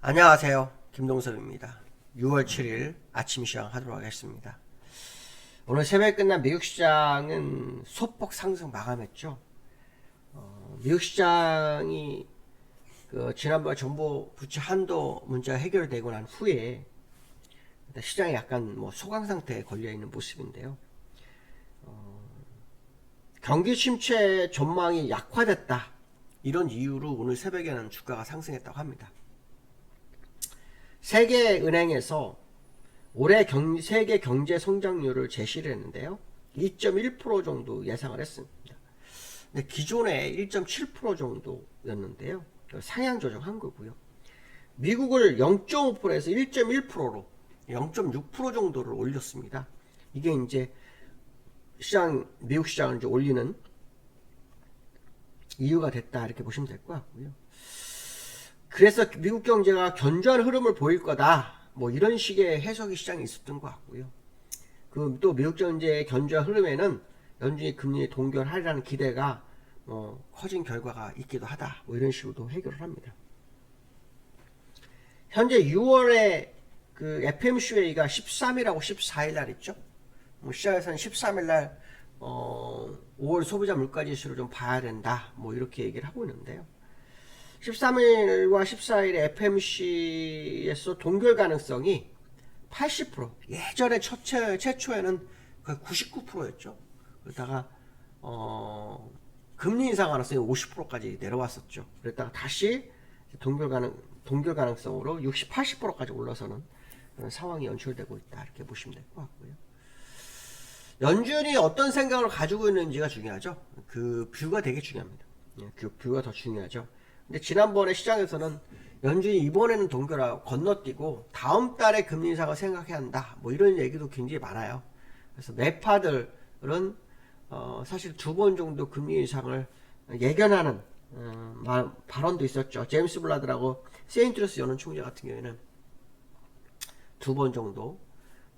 안녕하세요. 김동섭입니다. 6월 7일 아침 시장 하도록 하겠습니다. 오늘 새벽에 끝난 미국 시장은 소폭 상승 마감했죠. 어, 미국 시장이 그 지난번 정부 부채 한도 문제가 해결되고 난 후에 시장이 약간 뭐 소강 상태에 걸려 있는 모습인데요. 어, 경기 침체 전망이 약화됐다. 이런 이유로 오늘 새벽에는 주가가 상승했다고 합니다. 세계은행에서 올해 경, 세계 경제 성장률을 제시를 했는데요. 2.1% 정도 예상을 했습니다. 근데 기존에 1.7% 정도였는데요. 상향 조정한 거고요. 미국을 0.5%에서 1.1%로 0.6% 정도를 올렸습니다. 이게 이제 시장 미국 시장을 이제 올리는 이유가 됐다 이렇게 보시면 될 것 같고요. 그래서 미국 경제가 견조한 흐름을 보일 거다. 뭐 이런 식의 해석이 시장에 있었던 것 같고요. 그 또 미국 경제의 견조한 흐름에는 연준이 금리 동결하리라는 기대가 뭐 커진 결과가 있기도 하다. 뭐 이런 식으로도 해결을 합니다. 현재 6월에 그 FMCA가 13일하고 14일 날 있죠. 뭐 시장에서는 13일 날 어, 5월 소비자 물가 지수를 좀 봐야 된다. 뭐 이렇게 얘기를 하고 있는데요. 13일과 14일에 FMC에서 동결 가능성이 80% 예전에 첫째, 최초에는 거의 99%였죠. 그러다가 어, 금리 인상 가능성이 50%까지 내려왔었죠. 그랬다가 다시 동결 가능 동결 가능성으로 60, 80%까지 올라서는 상황이 연출되고 있다 이렇게 보시면 될 것 같고요. 연준이 어떤 생각을 가지고 있는지가 중요하죠. 그 뷰가 되게 중요합니다. 예, 그 뷰가 더 중요하죠. 근데 지난번에 시장에서는 연준이 이번에는 동결하고 건너뛰고 다음 달에 금리 인상을 생각해야 한다. 뭐 이런 얘기도 굉장히 많아요. 그래서 매파들은 어, 사실 두 번 정도 금리 인상을 예견하는 어, 마- 발언도 있었죠. 제임스 블라드라고 세인트루스 연은 총재 같은 경우에는 두 번 정도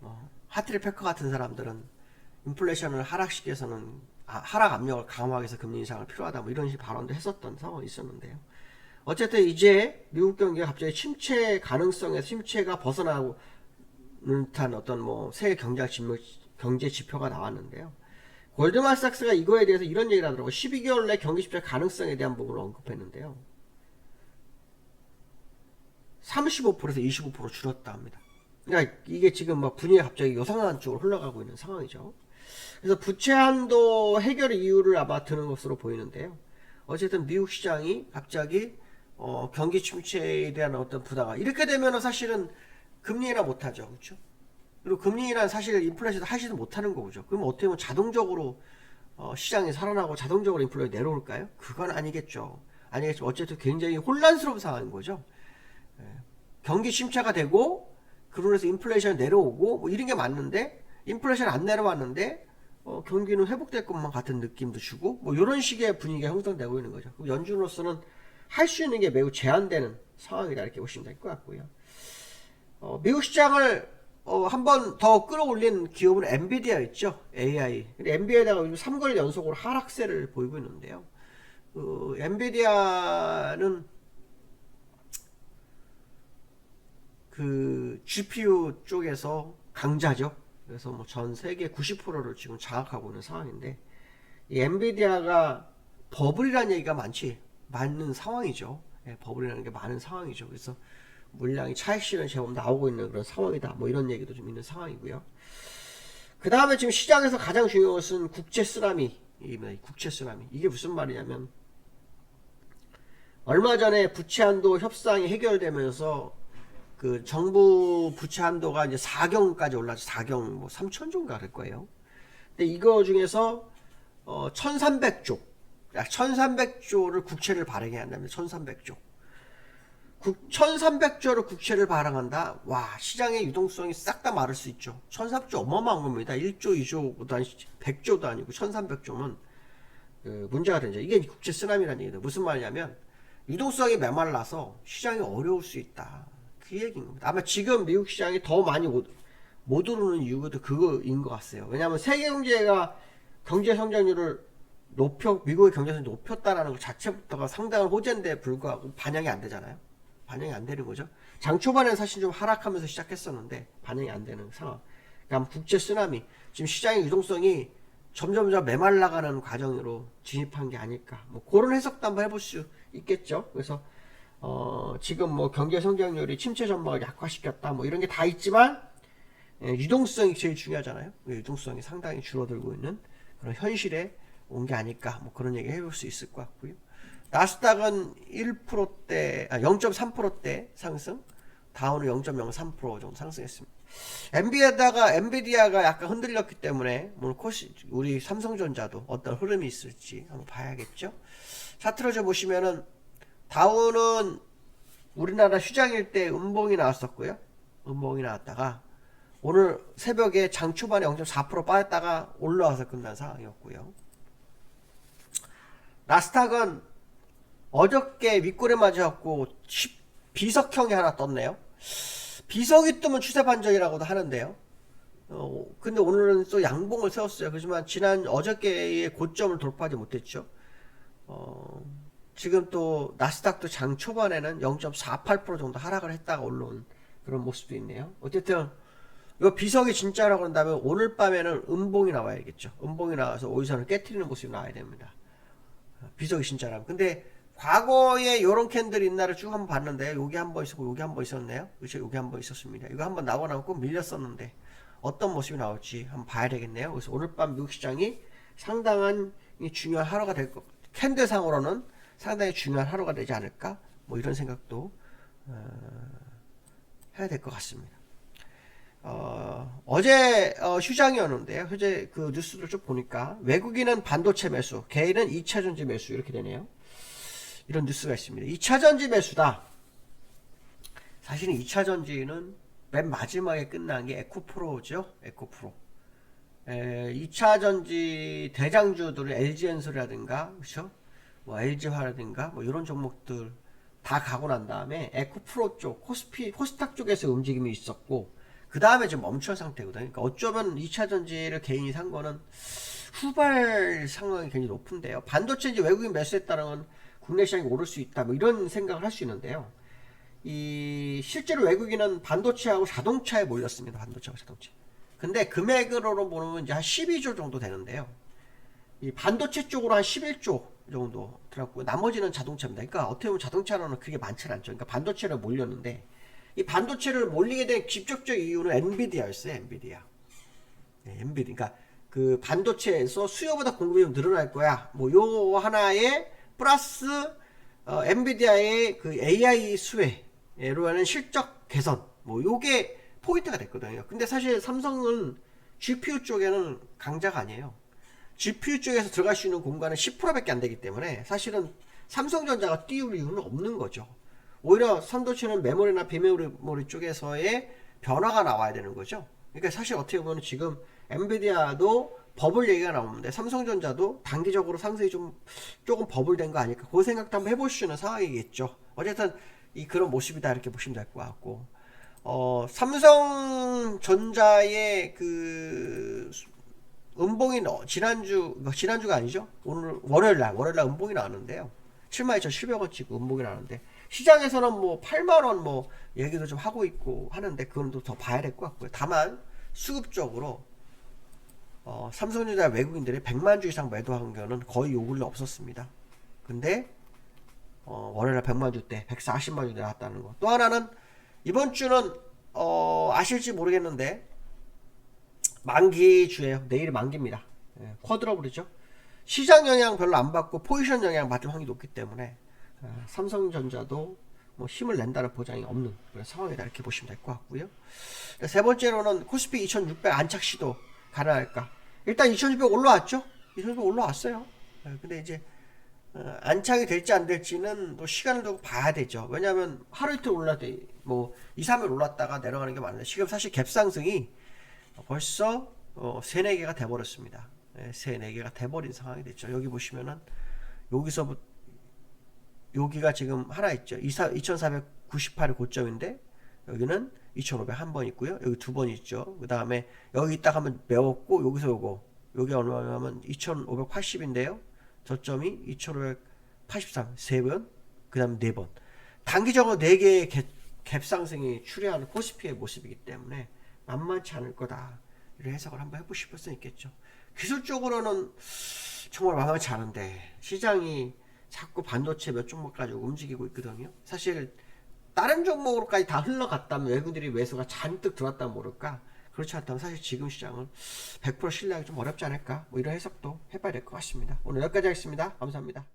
어, 하트리 패커 같은 사람들은 인플레이션을 하락시켜서는 아, 하락 압력을 강화하기 위해서 금리 인상을 필요하다 뭐 이런 식 발언도 했었던 상황이 있었는데요. 어쨌든 이제 미국 경기가 갑자기 침체 가능성에서 침체가 벗어나고 듯한 어떤 뭐 세계 경제 지표, 경제 지표가 나왔는데요. 골드만삭스가 이거에 대해서 이런 얘기를 하더라고요. 12개월 내 경기 침체 가능성에 대한 부분을 언급했는데요. 35%에서 25% 줄었다 합니다. 그러니까 이게 지금 막 분위기가 갑자기 요상한 쪽으로 흘러가고 있는 상황이죠. 그래서 부채 한도 해결 이유를 아마 드는 것으로 보이는데요. 어쨌든 미국 시장이 갑자기 어, 경기 침체에 대한 어떤 부담가 이렇게 되면은 사실은 금리 인하 못하죠, 그렇죠? 그리고 금리 인하 사실 인플레이션도 하지도 못하는 거죠. 그럼 어떻게 보면 자동적으로 어, 시장이 살아나고 자동적으로 인플레이션 내려올까요? 그건 아니겠죠. 아니겠죠. 어쨌든 굉장히 혼란스러운 상황인 거죠. 예. 경기 침체가 되고 인해서 인플레이션 내려오고 뭐 이런 게 맞는데 인플레이션 안 내려왔는데 어, 경기는 회복될 것만 같은 느낌도 주고 뭐 이런 식의 분위기가 형성되고 있는 거죠. 연준으로서는 할 수 있는 게 매우 제한되는 상황이다 이렇게 보시면 될 것 같고요. 어, 미국 시장을 어, 한 번 더 끌어올린 기업은 엔비디아 있죠. AI. 엔비디아가 요즘 3개월 연속으로 하락세를 보이고 있는데요. 그 엔비디아는 그 GPU 쪽에서 강자죠. 그래서 뭐 전 세계 90%를 지금 장악하고 있는 상황인데 이 엔비디아가 버블이라는 얘기가 많지 많은 상황이죠. 예, 버블이라는 게 많은 상황이죠. 그래서 물량이 차익 실현 제법 나오고 있는 그런 상황이다. 뭐 이런 얘기도 좀 있는 상황이고요. 그 다음에 지금 시장에서 가장 중요한 것은 국제 쓰나미. 이 국제 쓰나미. 이게 무슨 말이냐면 얼마 전에 부채 한도 협상이 해결되면서 그 정부 부채 한도가 이제 4경까지 올라서 4경 뭐 3천 정도가 될 거예요. 근데 이거 중에서 어 1,300조, 약 1,300조를 국채를 발행해야 한다면 1,300조. 국, 1,300조를 국채를 발행한다. 와 시장의 유동성이 싹 다 마를 수 있죠. 1,300조 어마어마한 겁니다. 1조, 2조도 아니고 100조도 아니고 1,300조면 그 문제가 되죠. 이게 국제 쓰나미라는 얘기다. 무슨 말이냐면 유동성이 메말라서 시장이 어려울 수 있다. 그 얘기인 겁니다. 아마 지금 미국 시장이 더 많이 못, 못 오르는 이유가 그거인 것 같아요. 왜냐하면 세계 경제가 경제 성장률을 높여 미국의 경제 성장률 높였다라는 것 자체부터가 상당한 호재인데 불구하고 반영이 안 되잖아요. 반영이 안 되는 거죠. 장 초반에는 사실 좀 하락하면서 시작했었는데 반영이 안 되는 상황. 그러니까 국제 쓰나미 지금 시장의 유동성이 점점점 메말라가는 과정으로 진입한 게 아닐까. 뭐 그런 해석도 한번 해볼 수 있겠죠. 그래서 어, 지금 뭐 경제 성장률이 침체 전망을 약화시켰다. 뭐 이런 게 다 있지만 예, 유동성이 제일 중요하잖아요. 예, 유동성이 상당히 줄어들고 있는 그런 현실에 온 게 아닐까. 뭐 그런 얘기 해볼 수 있을 것 같고요. 나스닥은 1%대, 아, 0.3%대 상승, 다운은 0.03% 정도 상승했습니다. 엔비디아가 엔비디아가 약간 흔들렸기 때문에 코시 우리 삼성전자도 어떤 흐름이 있을지 한번 봐야겠죠. 차트로 보시면은 다운은 우리나라 휴장일 때 음봉이 나왔었고요. 음봉이 나왔다가 오늘 새벽에 장 초반에 0.4% 빠졌다가 올라와서 끝난 상황이었고요. 나스닥은 어저께 윗골에 시- 비석형이 하나 떴네요. 비석이 뜨면 추세 반전이라고도 하는데요. 어, 근데 오늘은 또 양봉을 세웠어요. 그렇지만 지난 어저께의 고점을 돌파하지 못했죠. 어, 지금 또 나스닥도 장 초반에는 0.48% 정도 하락을 했다가 올라온 그런 모습도 있네요. 어쨌든 이거 비석이 진짜라고 한다면 오늘 밤에는 음봉이 나와야겠죠. 음봉이 나와서 오이선을 깨트리는 모습이 나와야 됩니다. 비석이 진짜라면. 근데 과거에 요런 캔들 있나를 쭉 한번 봤는데 여기 한 번 있었고 여기 한 번 있었네요. 그렇죠. 여기 한 번 있었습니다. 이거 한번 나고 나면 꼭 밀렸었는데 어떤 모습이 나올지 한번 봐야 되겠네요. 그래서 오늘 밤 미국 시장이 상당한 이 중요한 하루가 될 것. 캔들상으로는 상당히 중요한 하루가 되지 않을까? 뭐 이런 생각도 어, 해야 될 것 같습니다. 어, 어제 어, 휴장이었는데요. 어제 그 뉴스를 쭉 보니까 외국인은 반도체 매수, 개인은 2차 전지 매수 이렇게 되네요. 이런 뉴스가 있습니다. 2차 전지 매수다. 사실은 2차 전지는 맨 마지막에 끝난 게 에코프로죠. 에코프로. 에, 2차 전지 대장주들은 LG엔솔이라든가, 그렇죠? 뭐 LG화라든가 뭐 이런 종목들 다 가고 난 다음에 에코프로 쪽, 코스피, 코스닥 쪽에서 움직임이 있었고 그 다음에 좀 멈춘 상태거든요. 그러니까 어쩌면 2차 전지를 개인이 산 거는 후발 상황이 굉장히 높은데요. 반도체 이제 외국인 매수했다는 건 국내 시장이 오를 수 있다. 뭐 이런 생각을 할 수 있는데요. 이 실제로 외국인은 반도체하고 자동차에 몰렸습니다. 반도체하고 자동차. 근데 금액으로 보면 이제 한 12조 정도 되는데요. 이 반도체 쪽으로 한 11조 정도 들었고 나머지는 자동차입니다. 그러니까 어떻게 보면 자동차로는 그게 많지는 않죠. 그러니까 반도체를 몰렸는데 이 반도체를 몰리게 된 직접적 이유는 엔비디아였어요. 엔비디아. 네, 엔비디. 그러니까 그 반도체에서 수요보다 공급이 좀 늘어날 거야. 뭐 요 하나에 플러스 어, 엔비디아의 그 AI 수혜로 하는 실적 개선. 뭐 요게 포인트가 됐거든요. 근데 사실 삼성은 GPU 쪽에는 강자가 아니에요. GPU 쪽에서 들어갈 수 있는 공간은 10%밖에 안 되기 때문에 사실은 삼성전자가 띄울 이유는 없는 거죠. 오히려 산도치는 메모리나 비메모리 쪽에서의 변화가 나와야 되는 거죠. 그러니까 사실 어떻게 보면 지금 엔비디아도 버블 얘기가 나오는데 삼성전자도 단기적으로 상승이 좀 조금 버블된 거 아닐까 그 생각도 한번 해볼 수 있는 상황이겠죠. 어쨌든 이 그런 모습이다 이렇게 보시면 될 것 같고 어 삼성전자의 그 음봉이 너- 지난주 지난주가 아니죠 오늘 월요일 날 월요일 날 음봉이 나왔는데요 72,700원치고 음봉이 나왔는데 시장에서는 뭐 8만 원 뭐 얘기도 좀 하고 있고 하는데 그건 또 더 봐야 될 것 같고요 다만 수급적으로 어, 삼성전자 외국인들이 100만 주 이상 매도한 거는 거의 요 근래 없었습니다 근데 어, 월요일날 100만 주대 140만 주 나왔다는 거 또 하나는 이번 주는 어, 아실지 모르겠는데 만기 주예요. 내일이 만기입니다. 예, 쿼드러블이죠. 시장 영향 별로 안 받고 포지션 영향 받을 확률이 높기 때문에 아, 삼성전자도 뭐 힘을 낸다는 보장이 없는 그런 상황이다 이렇게 보시면 될 것 같고요. 세 번째로는 코스피 2600 안착 시도 가능할까? 일단 2600 올라왔죠. 2600 올라왔어요. 예, 근데 이제 어, 안착이 될지 안 될지는 또 시간을 두고 봐야 되죠. 왜냐하면 하루 이틀 올랐대 뭐 2, 3일 올랐다가 내려가는 게 많은데 지금 사실 갭상승이 벌써 어, 3, 4개가 돼버렸습니다. 네, 3, 4개가 돼버린 상황이 됐죠. 여기 보시면은 여기서 여기가 지금 하나 있죠. 2498이 고점인데 여기는 2500 한 번 있고요. 여기 두 번 있죠. 그 다음에 여기 딱 한번 메웠고 여기서 요거 여기 얼마냐면 2580인데요. 저점이 2583 세 번, 그 다음에 네 번. 단기적으로 4개의 갭, 갭 상승이 추려하는 코스피의 모습이기 때문에 만만치 않을 거다. 이런 해석을 한번 해보실 수 있겠죠. 기술적으로는 정말 만만치 않은데 시장이 자꾸 반도체 몇 종목 가지고 움직이고 있거든요. 사실 다른 종목으로까지 다 흘러갔다면 외국인들이 매수가 잔뜩 들어왔다면 모를까. 그렇지 않다면 사실 지금 시장은 100% 신뢰하기 좀 어렵지 않을까. 뭐 이런 해석도 해봐야 될 것 같습니다. 오늘 여기까지 하겠습니다. 감사합니다.